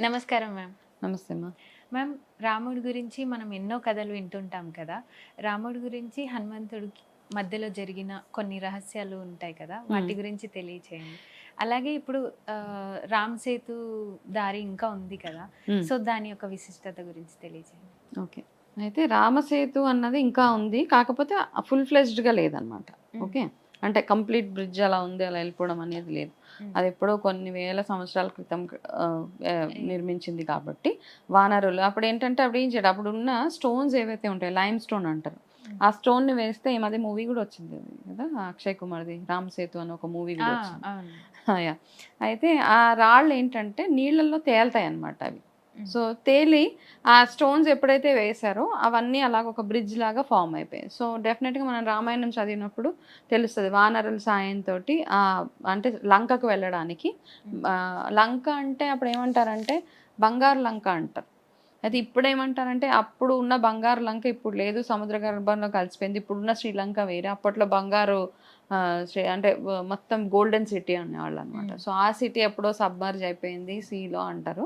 నమస్కారం మ్యామ్. నమస్తే అమ్మా మ్యామ్ రాముడి గురించి మనం ఎన్నో కథలు వింటుంటాం కదా. రాముడి గురించి హనుమంతుడికి మధ్యలో జరిగిన కొన్ని రహస్యాలు ఉంటాయి కదా. వాటి గురించి తెలియచేయండి. అలాగే ఇప్పుడు రామ్ సేతు దారి ఇంకా ఉంది కదా. సో దాని యొక్క విశిష్టత గురించి తెలియచేయండి. ఓకే. అయితే రామసేతు అన్నది ఇంకా ఉంది. కాకపోతే ఫుల్ ఫ్లెజ్డ్గా లేదనమాట. ఓకే? అంటే కంప్లీట్ బ్రిడ్జ్ అలా ఉంది అలా వెళ్ళిపోవడం అనేది లేదు. అది ఎప్పుడో కొన్ని వేల సంవత్సరాల క్రితం నిర్మించింది కాబట్టి వానరులు అప్పుడు ఏంటంటే అప్పుడు ఏం చేయడం అప్పుడు ఉన్న స్టోన్స్ ఏవైతే ఉంటాయి లైమ్ స్టోన్ అంటారు. ఆ స్టోన్ని వేస్తే ఈ మధ్య మూవీ కూడా వచ్చింది కదా అక్షయ్ కుమార్ది రామ్ సేతు అని ఒక మూవీ కూడా వచ్చింది. అయితే ఆ రాళ్ళు ఏంటంటే నీళ్ళల్లో తేలుతాయి అన్నమాట అవి. సో తేలి ఆ స్టోన్స్ ఎప్పుడైతే వేశారో అవన్నీ అలాగ ఒక బ్రిడ్జ్ లాగా ఫామ్ అయిపోయాయి. సో డెఫినెట్గా మనం రామాయణం చదివినప్పుడు తెలుస్తుంది వానరుల సాయంతో అంటే లంకకు వెళ్ళడానికి. లంక అంటే అప్పుడు ఏమంటారంటే బంగారు లంక అంటారు. అయితే ఇప్పుడు ఏమంటారంటే అప్పుడు ఉన్న బంగారు లంక ఇప్పుడు లేదు సముద్ర గర్భంలో కలిసిపోయింది ఇప్పుడున్న శ్రీలంక వేరే అప్పట్లో బంగారు అంటే మొత్తం గోల్డెన్ సిటీ అనేవాళ్ళు అనమాట. సో ఆ సిటీ ఎప్పుడో సబ్మర్జ్ అయిపోయింది సీలో అంటారు.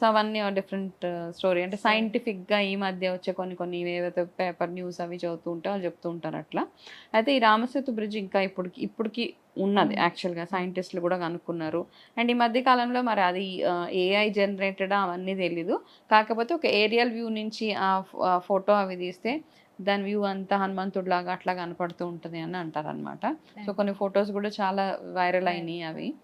సో అవన్నీ డిఫరెంట్ స్టోరీ అంటే సైంటిఫిక్గా ఈ మధ్య వచ్చే కొన్ని కొన్ని ఏవైతే పేపర్ న్యూస్ అవి చదువుతూ ఉంటే వాళ్ళు చెప్తూ ఉంటారు అట్లా. అయితే ఈ రామసేతు బ్రిడ్జ్ ఇంకా ఇప్పటికి ఇప్పటికి ఉన్నది. యాక్చువల్గా సైంటిస్టులు కూడా కనుక్కున్నారు. అండ్ ఈ మధ్య కాలంలో మరి అది ఏఐ జనరేటెడ్ అవన్నీ తెలీదు. కాకపోతే ఒక ఏరియల్ వ్యూ నుంచి ఆ ఫోటో అవి తీస్తే దాని వ్యూ అంతా హనుమంతుడు లాగా అట్లా కనపడుతూ ఉంటుంది అని అంటారు అనమాట సో కొన్ని ఫొటోస్ కూడా చాలా వైరల్ అయినాయి అవి.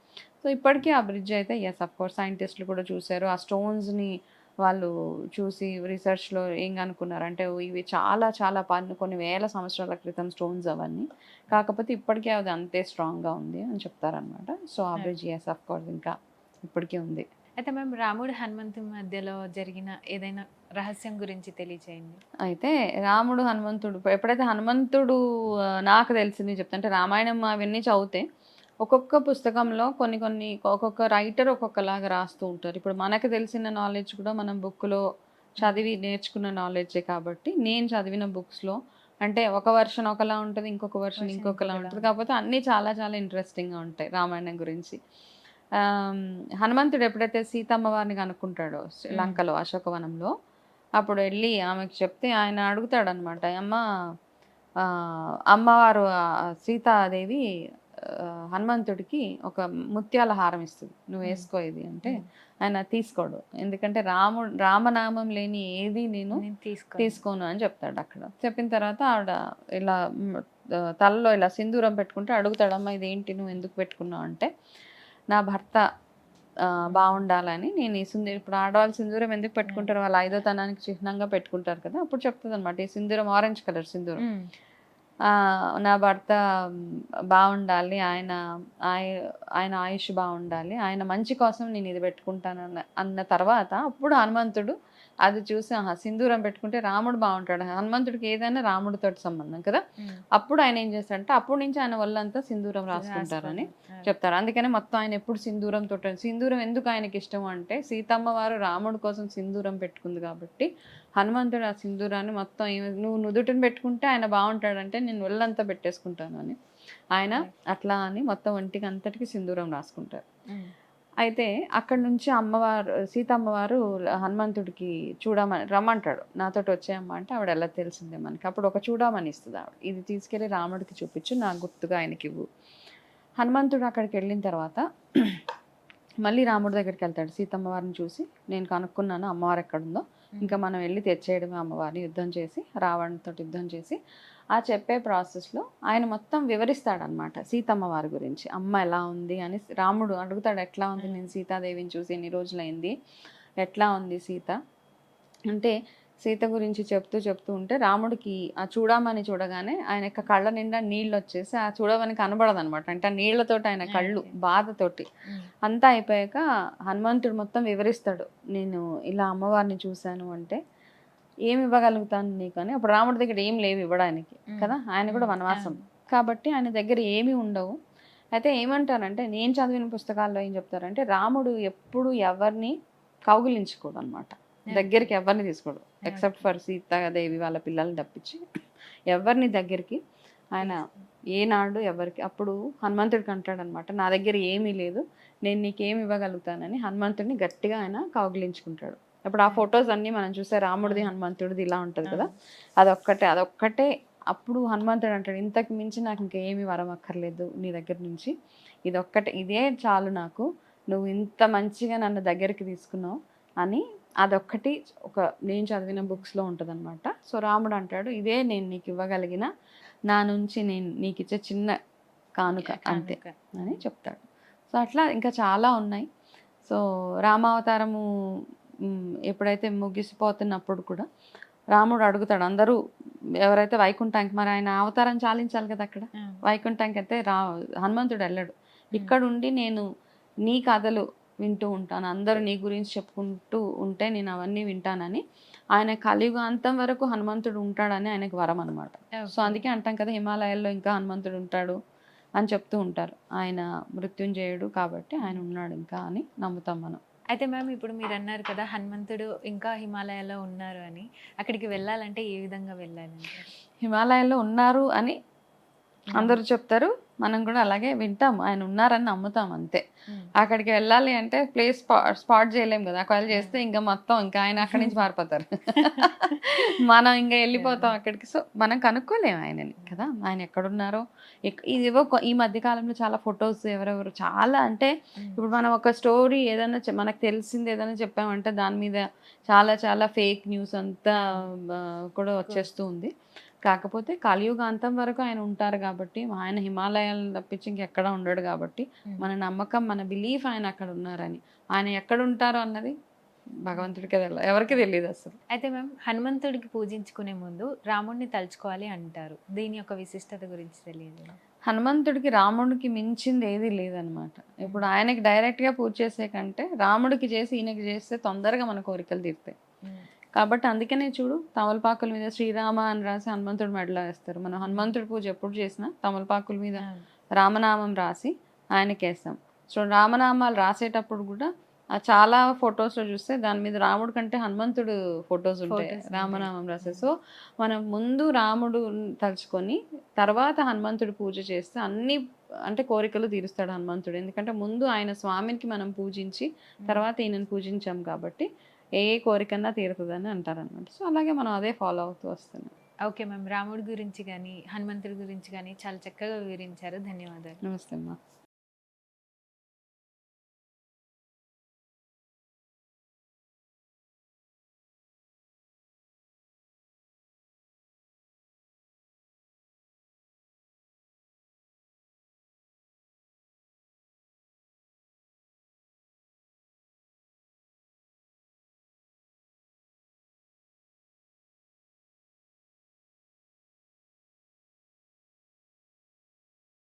సో ఇప్పటికీ ఆ బ్రిడ్జ్ అయితే ఎస్ అఫ్ కోర్స్ సైంటిస్టులు కూడా చూశారు. ఆ స్టోన్స్ని వాళ్ళు చూసి రీసెర్చ్లో ఏం కనుక్కున్నారు అంటే ఇవి చాలా చాలా పన్ను కొన్ని వేల సంవత్సరాల క్రితం స్టోన్స్ అవన్నీ. కాకపోతే ఇప్పటికీ అది అంతే స్ట్రాంగ్గా ఉంది అని చెప్తారనమాట సో ఆ బ్రిడ్జ్ ఎస్ అఫ్ కోర్స్ ఇంకా ఇప్పటికీ ఉంది. అయితే మ్యామ్ రాముడు హనుమంతు మధ్యలో జరిగిన ఏదైనా రహస్యం గురించి తెలియచేయండి. అయితే రాముడు హనుమంతుడు ఎప్పుడైతే హనుమంతుడు నాకు తెలిసింది చెప్తా అంటే రామాయణం అవన్నీ చదివితే ఒక్కొక్క పుస్తకంలో కొన్ని కొన్ని ఒక్కొక్క రైటర్ ఒక్కొక్కలాగా రాస్తూ ఉంటారు. ఇప్పుడు మనకు తెలిసిన నాలెడ్జ్ కూడా మనం బుక్లో చదివి నేర్చుకున్న నాలెడ్జే కాబట్టి నేను చదివిన బుక్స్లో అంటే ఒక వర్షన్ ఒకలా ఉంటుంది ఇంకొక వర్షన్ ఇంకొకలా ఉంటుంది. కాకపోతే అన్నీ చాలా చాలా ఇంట్రెస్టింగ్గా ఉంటాయి రామాయణం గురించి. హనుమంతుడు ఎప్పుడైతే సీతమ్మ వారిని కనుక్కుంటాడో Mm. లంకలో అశోకవనంలో అప్పుడు వెళ్ళి ఆమెకు చెప్తే ఆయన అడుగుతాడు అనమాట అమ్మ అమ్మవారు సీతాదేవి హనుమంతుడికి ఒక ముత్యాల హారం ఇస్తుంది నువ్వు. వేసుకో ఇది అంటే. ఆయన తీసుకోడు ఎందుకంటే రాముడు రామనామం లేని ఏది నేను నేను తీసుకో తీసుకోను అని చెప్తాడు అక్కడ చెప్పిన తర్వాత ఆవిడ ఇలా తలలో ఇలా సింధూరం పెట్టుకుంటే అడుగుతాడమ్మా ఇదేంటి నువ్వు ఎందుకు పెట్టుకున్నావు అంటే నా భర్త బాగుండాలని నేను ఈ సింధూరం ఇప్పుడు ఆడవాళ్ళు సింధూరం ఎందుకు పెట్టుకుంటారు? వాళ్ళ ఐదో తనానికి చిహ్నంగా పెట్టుకుంటారు కదా? అప్పుడు చెప్తుంది అనమాట ఈ సింధూరం ఆరెంజ్ కలర్ సింధూరం. నా భర్త బాగుండాలి ఆయన ఆయ- ఆయన ఆయుష్ బాగుండాలి ఆయన మంచి కోసం నేను ఇది పెట్టుకుంటాను అన్న అన్న తర్వాత అప్పుడు హనుమంతుడు అది చూసి ఆహా సింధూరం పెట్టుకుంటే రాముడు బాగుంటాడు. హనుమంతుడికి ఏదైనా రాముడితో సంబంధం కదా. అప్పుడు ఆయన ఏం చేస్తాడంటే అప్పటి నుంచి ఆయన ఒళ్ళంతా సింధూరం రాసుకుంటారని రాసుకుంటారు. చెప్తారు. అందుకనే మొత్తం ఆయన ఎప్పుడు సింధూరం తోట సింధూరం ఎందుకు ఆయనకి ఇష్టం అంటే సీతమ్మ వారు రాముడి కోసం సింధూరం పెట్టుకుంది కాబట్టి హనుమంతుడు ఆ సింధూరాన్ని మొత్తం నువ్వు నుదుటిని పెట్టుకుంటే ఆయన బాగుంటాడంటే నేను ఒళ్ళంతా పెట్టేసుకుంటాను అని. ఆయన అట్లా అని మొత్తం ఒంటికి అంతటికి సింధూరం రాసుకుంటారు. అయితే అక్కడ నుంచి అమ్మవారు సీతమ్మవారు హనుమంతుడికి చూడమని రమ్మంటాడు. నాతోటి వచ్చేయమ్మ అంటే ఆవిడ ఎలా తెలిసిందే మనకి. అప్పుడు ఒక చూడమని ఇస్తుంది ఆవిడ. ఇది తీసుకెళ్ళి రాముడికి చూపించు నా గుర్తుగా ఆయనకి ఇవ్వు. హనుమంతుడు అక్కడికి వెళ్ళిన తర్వాత మళ్ళీ రాముడి దగ్గరికి వెళ్తాడు. సీతమ్మవారిని చూసి నేను కనుక్కున్నాను అమ్మవారు ఎక్కడుందో. ఇంకా మనం వెళ్ళి తెచ్చేయడమే అమ్మవారిని యుద్ధం చేసి రావణ్తో యుద్ధం చేసి ఆ చెప్పే ప్రాసెస్లో ఆయన మొత్తం వివరిస్తాడనమాట సీతమ్మ వారి గురించి. అమ్మ ఎలా ఉంది అని రాముడు అడుగుతాడు ఎట్లా ఉంది? నేను సీతాదేవిని చూసి ఎన్ని రోజులైంది? ఎట్లా ఉంది సీత? అంటే సీత గురించి చెప్తూ చెప్తూ ఉంటే రాముడికి ఆ చూడమని చూడగానే ఆయన యొక్క కళ్ళ నిండా నీళ్ళు వచ్చేసి ఆ చూడమని కనబడదు అనమాట అంటే ఆ నీళ్ళతోటి ఆయన కళ్ళు. బాధతోటి. అంతా అయిపోయాక హనుమంతుడు మొత్తం వివరిస్తాడు నేను ఇలా అమ్మవారిని చూశాను అంటే ఏమి ఇవ్వగలుగుతాను నీకు అని అప్పుడు రాముడి దగ్గర ఏం లేవు ఇవ్వడానికి. కదా ఆయన కూడా. వనవాసం. కాబట్టి ఆయన దగ్గర ఏమీ ఉండవు అయితే ఏమంటారంటే నేను చదివిన పుస్తకాల్లో ఏం చెప్తారంటే రాముడు ఎప్పుడు ఎవరిని కౌగిలించుకోడు అనమాట దగ్గరికి ఎవరిని తీసుకోడు. ఎక్సెప్ట్ ఫర్ సీతాదేవి వాళ్ళ పిల్లల్ని తప్పించి ఎవరిని దగ్గరికి ఆయన ఏనాడు ఎవరికి అప్పుడు హనుమంతుడికి అంటాడు అనమాట నా దగ్గర ఏమీ లేదు నేను నీకేం ఇవ్వగలుగుతానని హనుమంతుడిని గట్టిగా ఆయన కౌగిలించుకుంటాడు. ఇప్పుడు ఆ ఫొటోస్ అన్ని మనం చూస్తే రాముడిది హనుమంతుడిది ఇలా ఉంటుంది కదా. అదొక్కటే అదొక్కటే అప్పుడు హనుమంతుడు అంటాడు ఇంతకు మించి నాకు ఇంకేమి వరం అక్కర్లేదు నీ దగ్గర నుంచి. ఇదొక్కటే ఇదే చాలు నాకు. నువ్వు ఇంత మంచిగా నన్ను దగ్గరికి తీసుకున్నావు అని అదొక్కటి ఒక నేను చదివిన బుక్స్లో ఉంటుంది సో రాముడు అంటాడు ఇదే నేను నీకు ఇవ్వగలిగిన నా నుంచి నేను నీకు ఇచ్చే చిన్న కానుక అంతే. అని చెప్తాడు. సో అట్లా ఇంకా చాలా ఉన్నాయి. సో రామావతారము ఎప్పుడైతే ముగిసిపోతున్నప్పుడు కూడా రాముడు అడుగుతాడు అందరూ ఎవరైతే వైకుంఠానికి మరి ఆయన అవతారం చాలించాలి కదా అక్కడ? వైకుంఠానికి అయితే రా హనుమంతుడు వెళ్ళాడు. ఇక్కడ ఉండి నేను నీ కథలు వింటూ ఉంటాను. అందరూ నీ గురించి చెప్పుకుంటూ ఉంటే నేను అవన్నీ వింటానని. ఆయన కలియుగాంతం వరకు హనుమంతుడు ఉంటాడని ఆయనకు వరం అనమాట సో. అందుకే అంటాం కదా హిమాలయాల్లో ఇంకా హనుమంతుడు ఉంటాడు అని చెప్తూ ఉంటారు. ఆయన మృత్యుంజయుడు కాబట్టి ఆయన ఉన్నాడు ఇంకా అని నమ్ముతాం మనం. అయితే మ్యామ్ ఇప్పుడు మీరు అన్నారు కదా హనుమంతుడు ఇంకా హిమాలయాలో ఉన్నారు అని. అక్కడికి వెళ్ళాలంటే ఏ విధంగా వెళ్ళాలంటే హిమాలయాల్లో ఉన్నారు అని అందరూ చెప్తారు. మనం కూడా అలాగే వింటాం. ఆయన ఉన్నారని నమ్ముతాం అంతే. అక్కడికి వెళ్ళాలి అంటే ప్లేస్ స్పాట్ చేయలేం కదా. ఒకవేళ చేస్తే ఇంకా మొత్తం ఇంకా ఆయన అక్కడి నుంచి మారిపోతారు. మనం ఇంకా వెళ్ళిపోతాం అక్కడికి. సో మనం కనుక్కోలేము ఆయనని కదా. ఆయన ఎక్కడున్నారో. ఎక్- ఇదివో ఈ మధ్య కాలంలో చాలా ఫొటోస్ ఎవరెవరు చాలా అంటే ఇప్పుడు మనం ఒక స్టోరీ ఏదైనా మనకు తెలిసింది ఏదైనా చెప్పామంటే దాని మీద చాలా చాలా ఫేక్ న్యూస్ అంతా కూడా వచ్చేస్తూ ఉంది. కాకపోతే కలియుగాంతం వరకు ఆయన ఉంటారు కాబట్టి ఆయన హిమాలయాలు తప్పించి ఇంకెక్కడ ఉండడు కాబట్టి మన నమ్మకం మన బిలీఫ్ ఆయన అక్కడ ఉన్నారని. ఆయన ఎక్కడ ఉంటారో అన్నది భగవంతుడికే తెలియదు ఎవరికి తెలియదు అసలు. అయితే మ్యామ్ హనుమంతుడికి పూజించుకునే ముందు రాముడిని తలుచుకోవాలి అంటారు. దీని యొక్క విశిష్టత గురించి తెలియదు హనుమంతుడికి రాముడికి మించింది ఏది లేదనమాట ఇప్పుడు ఆయనకి డైరెక్ట్గా పూజ చేసే కంటే రాముడికి చేసి ఈయనకి చేస్తే తొందరగా మన కోరికలు తీరుతాయి. కాబట్టి అందుకనే చూడు తమలపాకుల మీద శ్రీరామ అని రాసి హనుమంతుడు మెడలో వేస్తారు. మనం హనుమంతుడి పూజ ఎప్పుడు చేసినా తమలపాకుల మీద రామనామం రాసి ఆయనకి వేస్తాం సో రామనామాలు రాసేటప్పుడు కూడా ఆ చాలా ఫొటోస్లో చూస్తే దాని మీద రాముడు కంటే హనుమంతుడు ఫొటోస్ ఉంటాయి. రామనామం రాసే సో మనం ముందు రాముడు తలుచుకొని తర్వాత హనుమంతుడు పూజ చేస్తే అన్ని అంటే కోరికలు తీరుస్తాడు హనుమంతుడు. ఎందుకంటే ముందు ఆయన స్వామికి మనం పూజించి తర్వాత ఈయనను పూజించాం కాబట్టి ఏ కోరికన్నా తీరుతుందని అంటారనమాట సో అలాగే మనం అదే ఫాలో అవుతూ వస్తున్నాం. Okay ma'am. రాముడి గురించి కానీ హనుమంతుడి గురించి కానీ చాలా చక్కగా వివరించారు. ధన్యవాదాలు. నమస్తే అమ్మా.